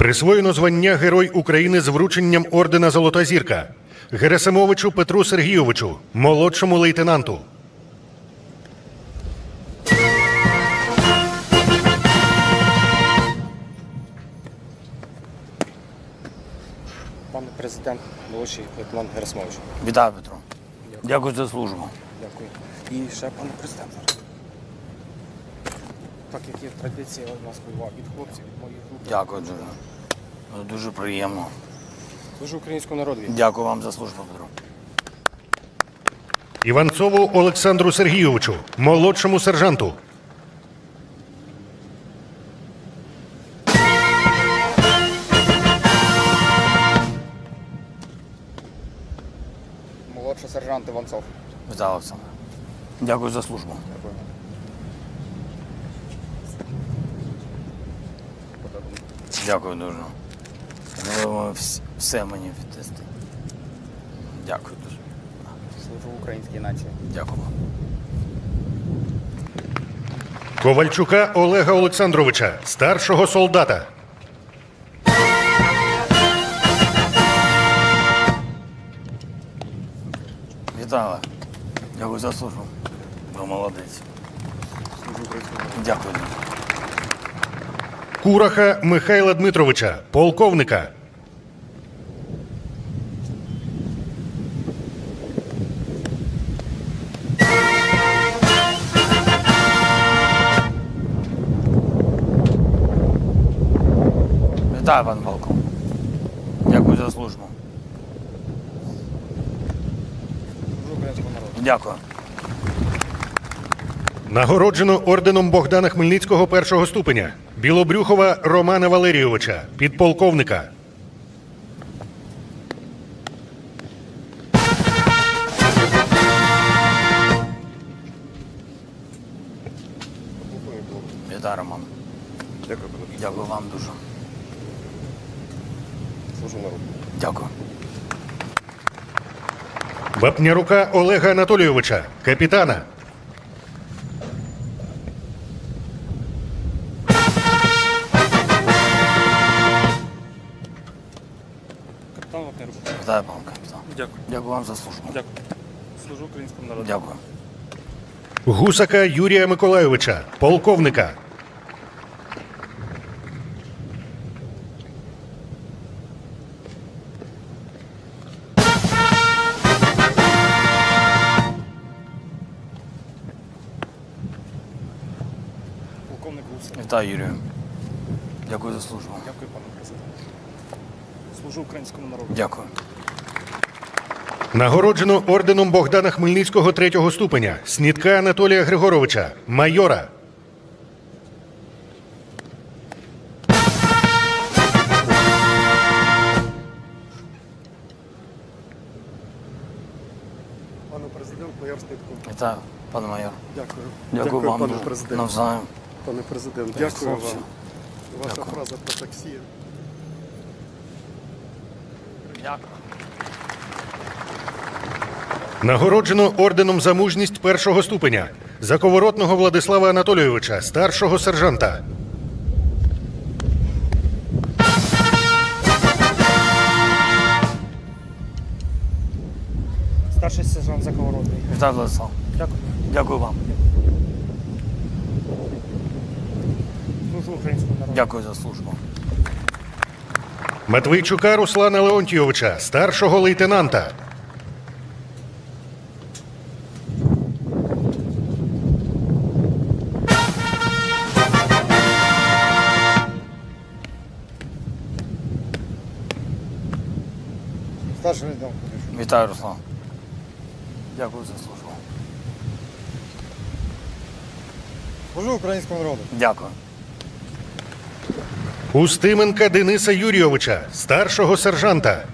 Присвоєно звання Герой України з врученням ордена Золота зірка Герасимовичу Петру Сергійовичу, молодшому лейтенанту. Пане президент, молодший лейтенант Герасимович. Вітаю, Петро. Дякую за службу. Дякую. І ще пане президент. Так як є традиція, у нас воював від хлопців, від моїх групи. Дякую дуже. Ну, Дуже приємно. Служу українському народу. Дякую вам за службу, Петро. Іванцову Олександру Сергійовичу, молодшому сержанту. Молодший сержант Іванцов. Вітаю, Олександр. Дякую за службу. Дякую. Дякую дуже. Ну, все мені віддасте. Дякую дуже. Служу українській нації. Дякую. Ковальчука Олега Олександровича, старшого солдата. Вітаю. Олег. Дякую за службу. Ви молодець. Дякую. Кураха Михайла Дмитровича, полковника. Вітаю, пан полковник. Дякую за службу. Дякую. Нагороджено орденом Богдана Хмельницького першого ступеня. Білобрюхова Романа Валерійовича, підполковника. Служу народу. Дякую. Вапнярука Олега Анатолійовича, капітана. Капітан Вапнерук. Вітаю, пан капітан. Дякую. Дякую вам за службу. Дякую. Служу українському народу. Дякую. Гусака Юрія Миколайовича, полковника. Вітаю, Юрію. Дякую за службу. Дякую, пане президент. Служу українському народу. Дякую. Нагороджено орденом Богдана Хмельницького третього ступеня. Снітка Анатолія Григоровича, майора. Пане президент, майор Снитко. Вітаю, пане майор. Дякую. Дякую, вам пане президент. Навзаєм. Пане президент, Так, дякую хлопці. вам. Ваша Дякую. фраза про таксі. Дякую. Нагороджено орденом за мужність першого ступеня. Заковоротного Владислава Анатолійовича, старшого сержанта. Старший сержант Заковоротний. Вітаю, Владислав. Дякую. Дякую вам. Служу українському народу. Дякую за службу. Матвейчука Руслана Леонтійовича, старшого лейтенанта. Старший лейтенант. Вітаю, Руслан. Дякую за службу. Служу українському народу. Дякую. Устименка Дениса Юрійовича, старшого сержанта.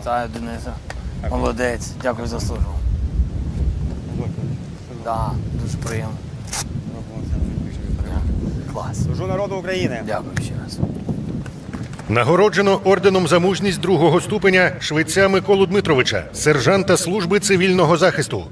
Вітаю, Дениса. Молодець. Дякую за службу. Да, дуже приємно. Клас. Служу народу України. Дякую ще раз. Нагороджено орденом за мужність другого ступеня швеця Миколу Дмитровича, сержанта служби цивільного захисту.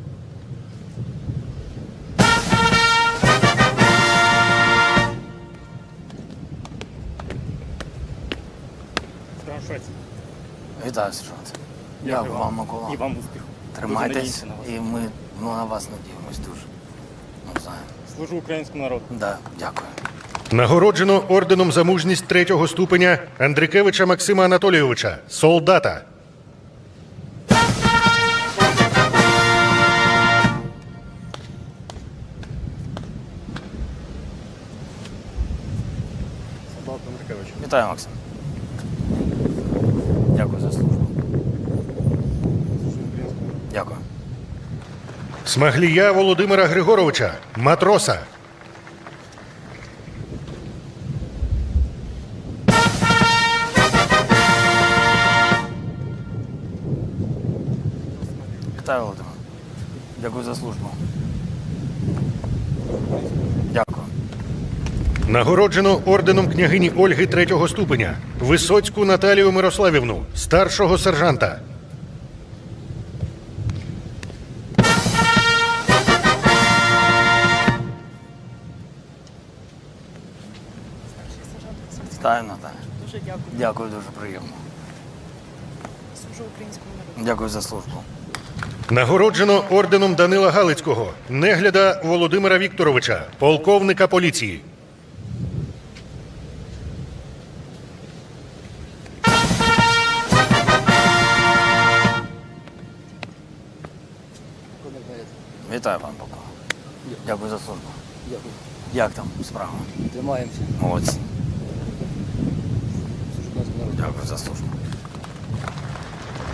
Вітаю, сержант. Дякую вам, Микола. І вам успіху. Тримайтесь, Дуже на вас. і ми ну, на вас надіємось дуже. Ну. Служу українському народу. Да, дякую. Нагороджено орденом за мужність третього ступеня Андрикевича Максима Анатолійовича, солдата. Вітаю, Максим. Дякую за службу. Служу українському народу. Дякую. Смаглія Володимира Григоровича, матроса. Вітаю, Володимир. Дякую за службу. Дякую. Нагороджено орденом княгині Ольги третього ступеня Висоцьку Наталію Мирославівну, старшого сержанта. Вітаю, Наталя. Дуже дякую. Дякую, дуже приємно. Служу українському народу. Дякую за службу. Нагороджено орденом Данила Галицького, негляда Володимира Вікторовича, полковника поліції. Вітаю, пан Поко. Дякую за службу. Дякую. Як там справа? Тримаємося. Молодці. Дякую за службу.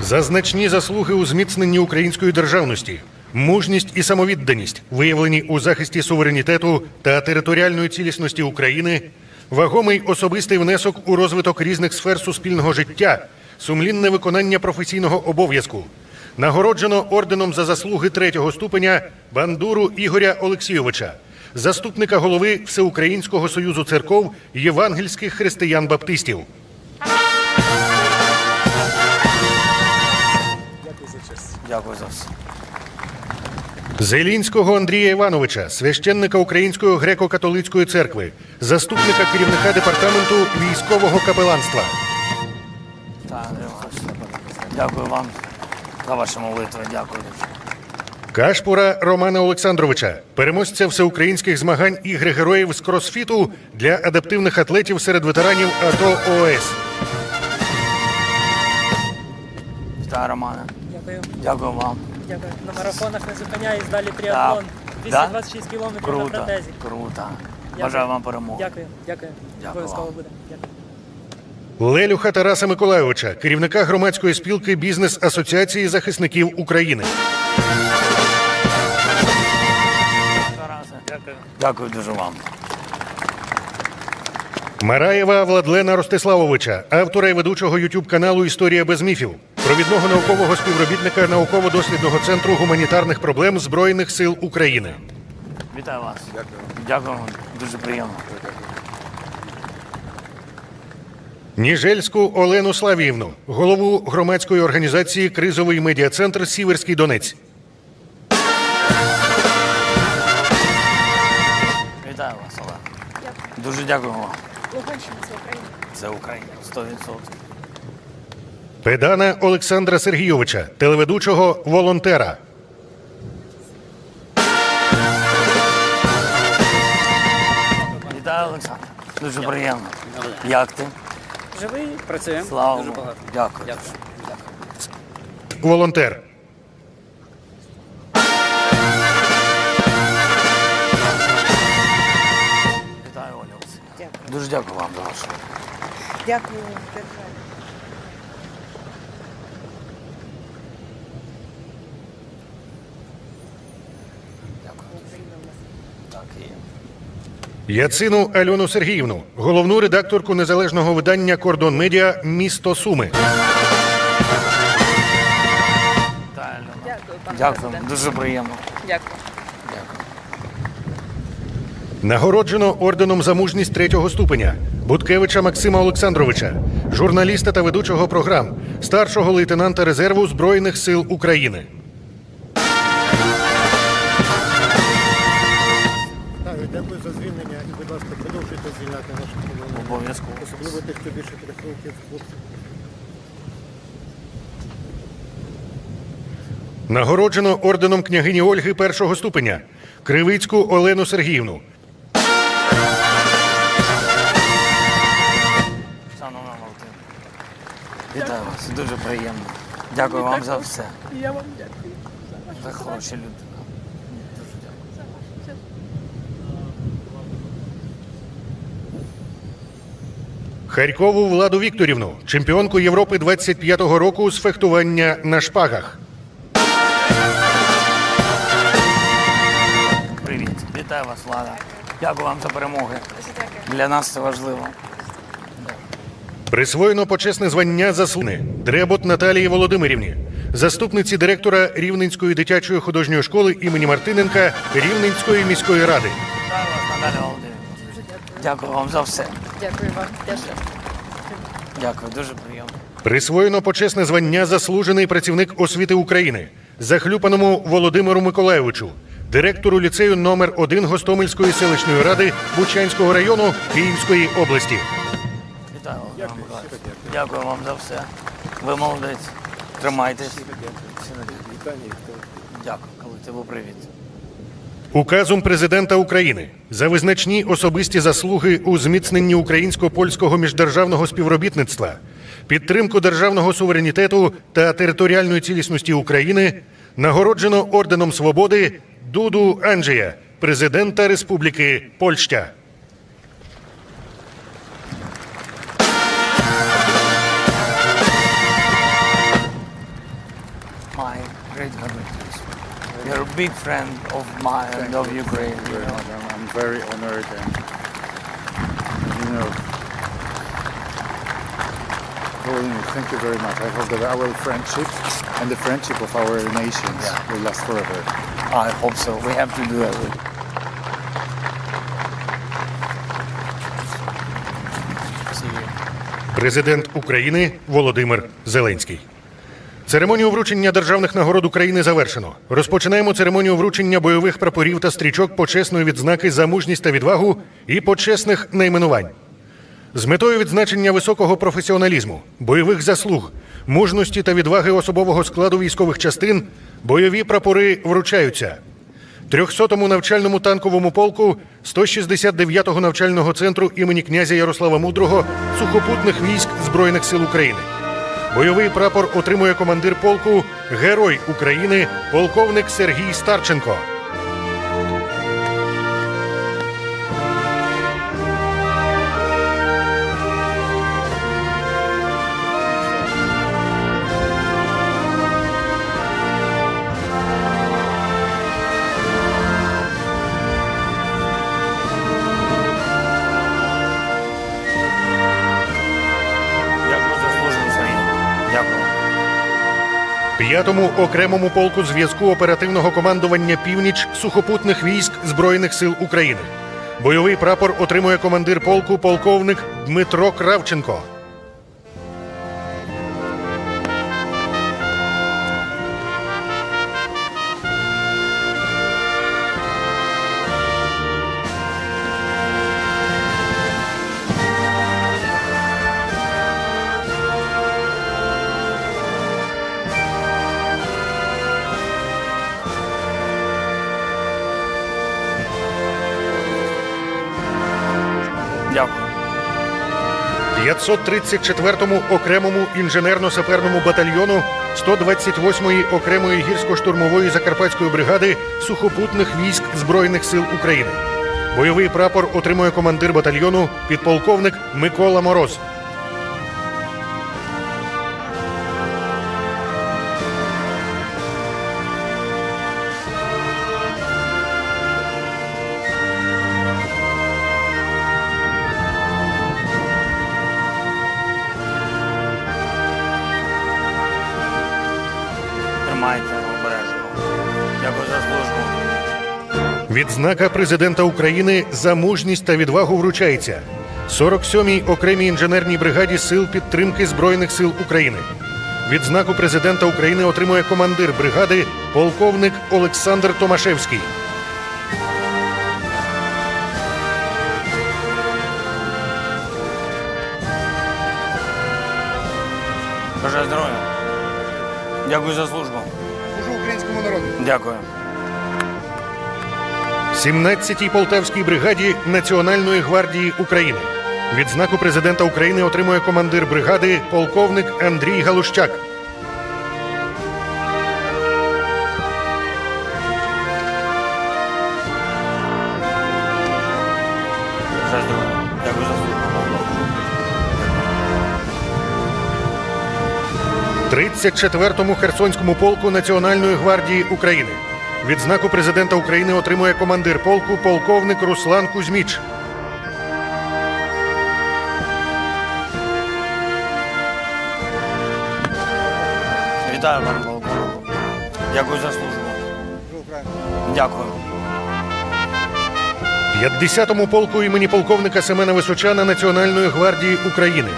За значні заслуги у зміцненні української державності, мужність і самовідданість, виявлені у захисті суверенітету та територіальної цілісності України, вагомий особистий внесок у розвиток різних сфер суспільного життя, сумлінне виконання професійного обов'язку. Нагороджено орденом за заслуги третього ступеня бандуру Ігоря Олексійовича, заступника голови Всеукраїнського союзу церков євангельських християн-баптистів. Дякую за все. Зелінського Андрія Івановича, священника Української греко-католицької церкви, заступника керівника департаменту військового капеланства. Так, Андрій. Дякую вам за ваші молитви. Дякую. Кашпура Романа Олександровича, переможця всеукраїнських змагань ігри героїв з кросфіту для адаптивних атлетів серед ветеранів АТО ОС. Вітаю, Романе. Дякую. Дякую вам. Дякую. На марафонах не зупиняюсь, далі тріатлон. Да? 226 кілометрів на протезі. Круто. Бажаю вам перемоги. Дякую, дякую. Дякую Обов'язково вам. буде. Дякую. Лелюха Тараса Миколайовича, керівника громадської спілки Бізнес Асоціації захисників України. Дякую. Дякую дуже вам. Мараєва Владлена Ростиславовича, автора і ведучого youtube каналу Історія без міфів, провідного наукового співробітника науково-дослідного центру гуманітарних проблем Збройних сил України. Вітаю вас. Дякую. Дякую вам. Дуже приємно. Ніжельську Олену Славіївну, голову громадської організації Кризовий медіа-центр Сіверський Донець. Вітаю вас, Олег. Дуже дякую вам. Луганщина, це Україна. Це Україна. 100%. Педана Олександра Сергійовича, телеведучого волонтера. Вітаю, Олександр. Дуже приємно. Як ти? Живий, працюємо. Слава Дуже Богу. багато. Дякую. Дякую. Волонтер. Вітаю, Оля Дякую. Дуже дякую вам за вашу. Дякую державі. Дякую. Так і є. Яцину Альону Сергіївну, головну редакторку незалежного видання Кордон Медіа Місто Суми. Дякую, пане Дякую. Дуже приємно. Дякую. Дякую. Нагороджено орденом за мужність третього ступеня Буткевича Максима Олександровича, журналіста та ведучого програм, старшого лейтенанта резерву Збройних сил України. тих, хто більше трьох хлопців. Нагороджено орденом княгині Ольги першого ступеня Кривицьку Олену Сергіївну. Вітаю вас. Дуже приємно. Дякую вам за все. Я вам дякую. Ви хороші люди. Харькову Владу Вікторівну, чемпіонку Європи 25-го року з фехтування на шпагах. Привіт. Вітаю вас, Влада. Дякую вам за перемоги. Для нас це важливо. Присвоєно почесне звання заслуги Дребот Наталії Володимирівні, заступниці директора Рівненської дитячої художньої школи імені Мартиненка Рівненської міської ради. Вітаю вас, Наталя Володимирівна. Дякую вам за все. Дякую вам теж. Дякую, дуже приємно. Присвоєно почесне звання заслужений працівник освіти України захлюпаному Володимиру Миколаєвичу, директору ліцею номер 1 Гостомельської селищної ради Бучанського району Київської області. Вітаю, Володимир Миколаївич. Дякую вам за все. Ви молодець. Тримайтесь. Дякую, колективу привіт. Указом президента України за визначні особисті заслуги у зміцненні українсько-польського міждержавного співробітництва, підтримку державного суверенітету та територіальної цілісності України нагороджено орденом свободи Дуду Анджія, президента Республіки Польща. You're a big friend of mine and of Ukraine. You very know. much. I'm, I'm very honored and you know thank you very much. I hope that our friendship and the friendship of our nations Yeah. will last forever. I hope so. We have to do it. Президент України Володимир Зеленський. Церемонію вручення державних нагород України завершено. Розпочинаємо церемонію вручення бойових прапорів та стрічок почесної відзнаки за мужність та відвагу і почесних найменувань. З метою відзначення високого професіоналізму, бойових заслуг, мужності та відваги особового складу військових частин бойові прапори вручаються 300-му навчальному танковому полку 169-го навчального центру імені князя Ярослава Мудрого сухопутних військ Збройних сил України. Бойовий прапор отримує командир полку Герой України, полковник Сергій Старченко. 5-му окремому полку зв'язку оперативного командування північ сухопутних військ Збройних сил України. Бойовий прапор отримує командир полку полковник Дмитро Кравченко. 534-му окремому інженерно-саперному батальйону 128-ї окремої гірсько-штурмової закарпатської бригади сухопутних військ Збройних сил України. Бойовий прапор отримує командир батальйону підполковник Микола Мороз. Тримайте обережно. Дякую за службу. Відзнака президента України за мужність та відвагу вручається 47-й окремій інженерній бригаді сил підтримки Збройних сил України. Відзнаку президента України отримує командир бригади полковник Олександр Томашевський. Бажаю здоров'я. Дякую за службу. Дякую. 17-й Полтавській бригаді Національної гвардії України. Відзнаку президента України отримує командир бригади полковник Андрій Галущак. 34-му Херсонському полку Національної гвардії України. Відзнаку президента України отримує командир полку полковник Руслан Кузьміч. Вітаю, пане полковнику. Дякую за службу. Дякую. 50-му полку імені полковника Семена Височана Національної гвардії України.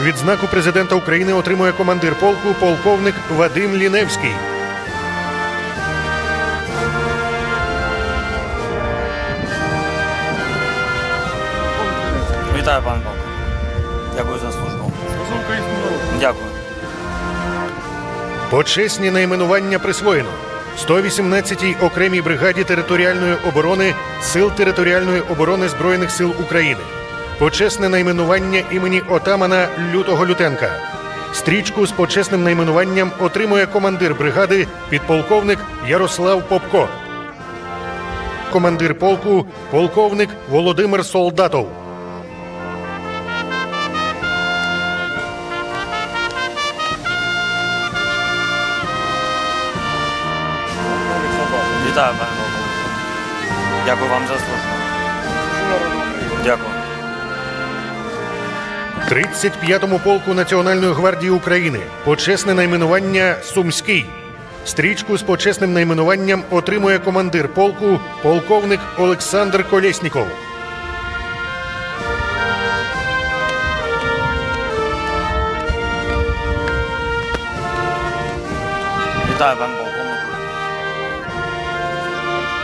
Відзнаку президента України отримує командир полку полковник Вадим Ліневський. Вітаю, пане полковнику. Дякую за службу. Дякую. Почесні найменування присвоєно 118-й окремій бригаді територіальної оборони Сил територіальної оборони Збройних сил України. Почесне найменування імені отамана Лютого Лютенка. Стрічку з почесним найменуванням отримує командир бригади підполковник Ярослав Попко. Командир полку полковник Володимир Солдатов. Вітаю, пане. Дякую вам за службу. Дякую. 35-му полку Національної гвардії України почесне найменування Сумський. Стрічку з почесним найменуванням отримує командир полку полковник Олександр Колєсніков. Вітаю, пане полковнику.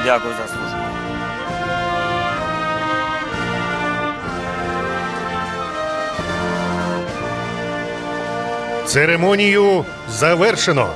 Дякую за службу. Церемонію завершено.